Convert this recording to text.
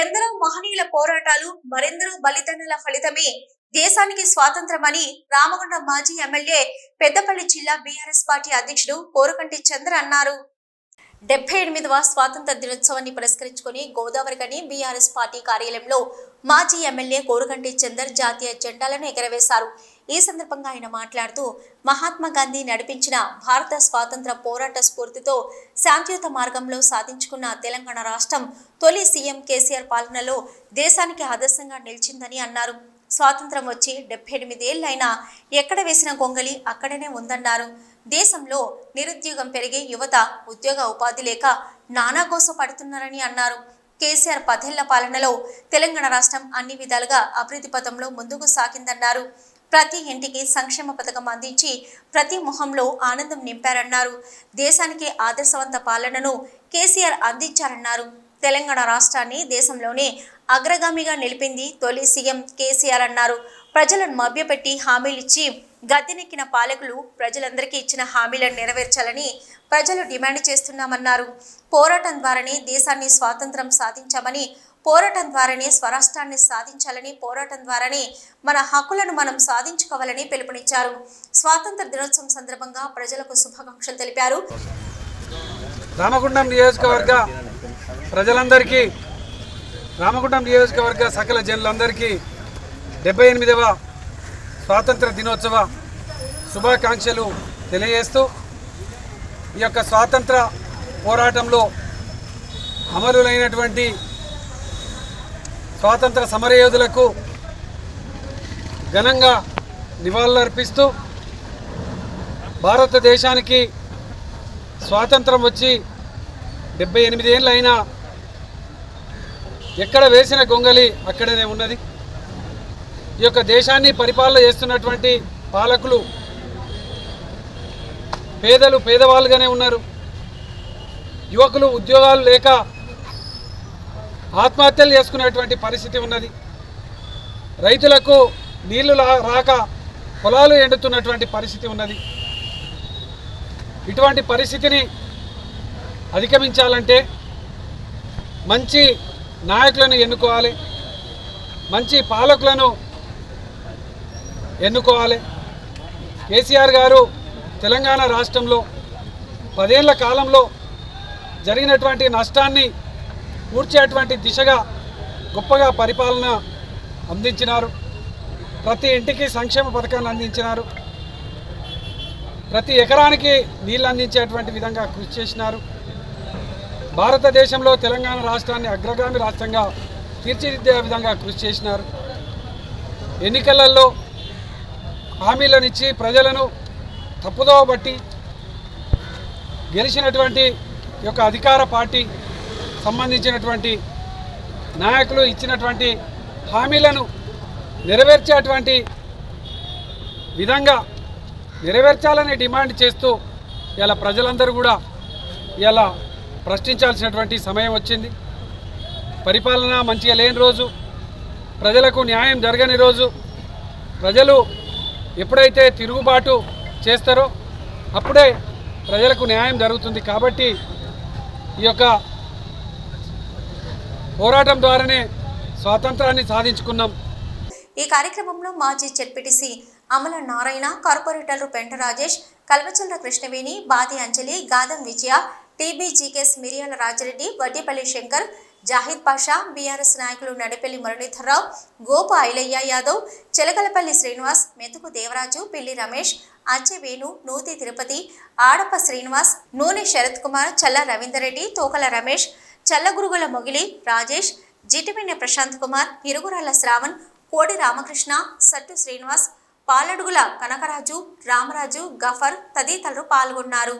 ఎందరో మహనీయుల పోరాటాలు మరెందరో బలిదానాల ఫలితమే దేశానికి స్వాతంత్రమని రామగుండం మాజీ ఎమ్మెల్యే పెద్దపల్లి జిల్లా బీఆర్ఎస్ పార్టీ అధ్యక్షుడు కోరకంటి చంద్ర అన్నారు. డెబ్బై ఎనిమిదవ స్వాతంత్ర దినోత్సవాన్ని పురస్కరించుకుని గోదావరికని బీఆర్ఎస్ పార్టీ కార్యాలయంలో మాజీ ఎమ్మెల్యే కోరుగంటి చందర్ జాతీయ జెండాలను ఎగరవేశారు. ఈ సందర్భంగా ఆయన మాట్లాడుతూ మహాత్మా గాంధీ నడిపించిన భారత స్వాతంత్ర పోరాట స్ఫూర్తితో శాంతియుత మార్గంలో సాధించుకున్న తెలంగాణ రాష్ట్రం తొలి సీఎం కేసీఆర్ పాలనలో దేశానికి ఆదర్శంగా నిలిచిందని అన్నారు. స్వాతంత్రం వచ్చి డెబ్బై ఎనిమిదేళ్ళైనా ఎక్కడ వేసిన గొంగలి అక్కడనే ఉందన్నారు. దేశంలో నిరుద్యోగం పెరిగి యువత ఉద్యోగ ఉపాధి లేక నానాకోస పడుతున్నారని అన్నారు. కేసీఆర్ పదేళ్ళ పాలనలో తెలంగాణ రాష్ట్రం అన్ని విధాలుగా అభివృద్ధి పథంలో ముందుకు సాగిందన్నారు. ప్రతి ఇంటికి సంక్షేమ పథకం అందించి ప్రతి ముఖంలో ఆనందం నింపారన్నారు. దేశానికి ఆదర్శవంత పాలనను కేసీఆర్ అందించారన్నారు. తెలంగాణ రాష్ట్రాన్ని దేశంలోనే అగ్రగామిగా నిలిపింది తొలి సీఎం కేసీఆర్ అన్నారు. ప్రజలను మభ్యపెట్టి హామీలిచ్చి గద్దెనెక్కిన పాలకులు ప్రజలందరికీ ఇచ్చిన హామీలను నెరవేర్చాలని ప్రజలు డిమాండ్ చేస్తున్నామన్నారు. పోరాటం ద్వారానే దేశాన్ని స్వాతంత్రం సాధించామని పోరాటం ద్వారానే స్వరాష్ట్రాన్ని సాధించాలని పోరాటం ద్వారానే మన హక్కులను మనం సాధించుకోవాలని పిలుపునిచ్చారు. స్వాతంత్ర దినోత్సవం సందర్భంగా ప్రజలకు శుభాకాంక్షలు తెలిపారు. రామగుండం నియోజకవర్గ ప్రజలందరికీ రామగుండం నియోజకవర్గ సకల జనులందరికీ డెబ్బై ఎనిమిదవ స్వాతంత్ర దినోత్సవ శుభాకాంక్షలు తెలియజేస్తూ ఈ యొక్క స్వాతంత్ర పోరాటంలో అమరులైనటువంటి స్వాతంత్ర సమరయోధులకు ఘనంగా నివాళులర్పిస్తూ భారతదేశానికి స్వాతంత్రం వచ్చి డెబ్బై ఎనిమిది అయినా ఎక్కడ వేసిన గొంగలి అక్కడనే ఉన్నది. ఈ యొక్క దేశాన్ని పరిపాలన చేస్తున్నటువంటి పాలకులు పేదలు పేదవాళ్ళుగానే ఉన్నారు. యువకులు ఉద్యోగాలు లేక ఆత్మహత్యలు చేసుకునేటువంటి పరిస్థితి ఉన్నది. రైతులకు నీళ్ళు రాక పొలాలు ఎండుతున్నటువంటి పరిస్థితి ఉన్నది. ఇటువంటి పరిస్థితిని అధిగమించాలంటే మంచి నాయకులను ఎన్నుకోవాలి. మంచి పాలకులను ఎన్నుకోవాలి? కేసీఆర్ గారు తెలంగాణ రాష్ట్రంలో పదేళ్ళ కాలంలో జరిగినటువంటి నష్టాన్ని పూడ్చేటువంటి దిశగా గొప్పగా పరిపాలన అందించినారు. ప్రతి ఇంటికి సంక్షేమ పథకాన్ని అందించినారు. ప్రతి ఎకరానికి నీళ్ళు అందించేటువంటి విధంగా కృషి చేసినారు. భారతదేశంలో తెలంగాణ రాష్ట్రాన్ని అగ్రగామి రాష్ట్రంగా తీర్చిదిద్దే విధంగా కృషి చేసినారు. ఎన్నికలలో హామీలనిచ్చి ప్రజలను తప్పుదోవ బట్టి గెలిచినటువంటి యొక్క అధికార పార్టీ సంబంధించినటువంటి నాయకులు ఇచ్చినటువంటి హామీలను నెరవేర్చేటువంటి విధంగా నెరవేర్చాలని డిమాండ్ చేస్తూ ఇలా ప్రజలందరూ కూడా ఇలా ప్రశ్నించాల్సినటువంటి సమయం వచ్చింది. పరిపాలన మంచిగా లేని రోజు ప్రజలకు న్యాయం జరగని రోజు ప్రజలు ఎప్పుడైతే తిరుగుబాటు చేస్తారో అప్పుడే ప్రజలకు న్యాయం జరుగుతుంది కాబట్టి ఈ యొక్క పోరాటం ద్వారానే స్వాతంత్రాన్ని సాధించుకున్నాం. ఈ కార్యక్రమంలో మాజీ జెడ్పీటీసీ అమల నారాయణ కార్పొరేటర్లు పెంట రాజేష్ కల్వచంద్ర కృష్ణవేణి బాది అంజలి గాదం విజయ టీబీజీకేఎస్ మిరియాల రాజరెడ్డి వడ్డీపల్లి శంకర్ జాహిద్ పాషా బీఆర్ఎస్ నాయకులు నడిపెల్లి మురళీధర్రావు గోపు ఐలయ్య యాదవ్ చెలకలపల్లి శ్రీనివాస్ మెతుకు దేవరాజు పిల్లి రమేష్ అచ్చే వేణు నూతి తిరుపతి ఆడప శ్రీనివాస్ నూనె శరత్ కుమార్ చల్ల రవీందర్రెడ్డి తోకల రమేష్ చల్లగురుగుల మొగిలి రాజేష్ జిటిమిన్నె ప్రశాంత్ కుమార్ ఇరుగురాల శ్రావణ్ కోడి రామకృష్ణ సట్టు శ్రీనివాస్ పాలడుగుల కనకరాజు రామరాజు గఫర్ తదితరులు పాల్గొన్నారు.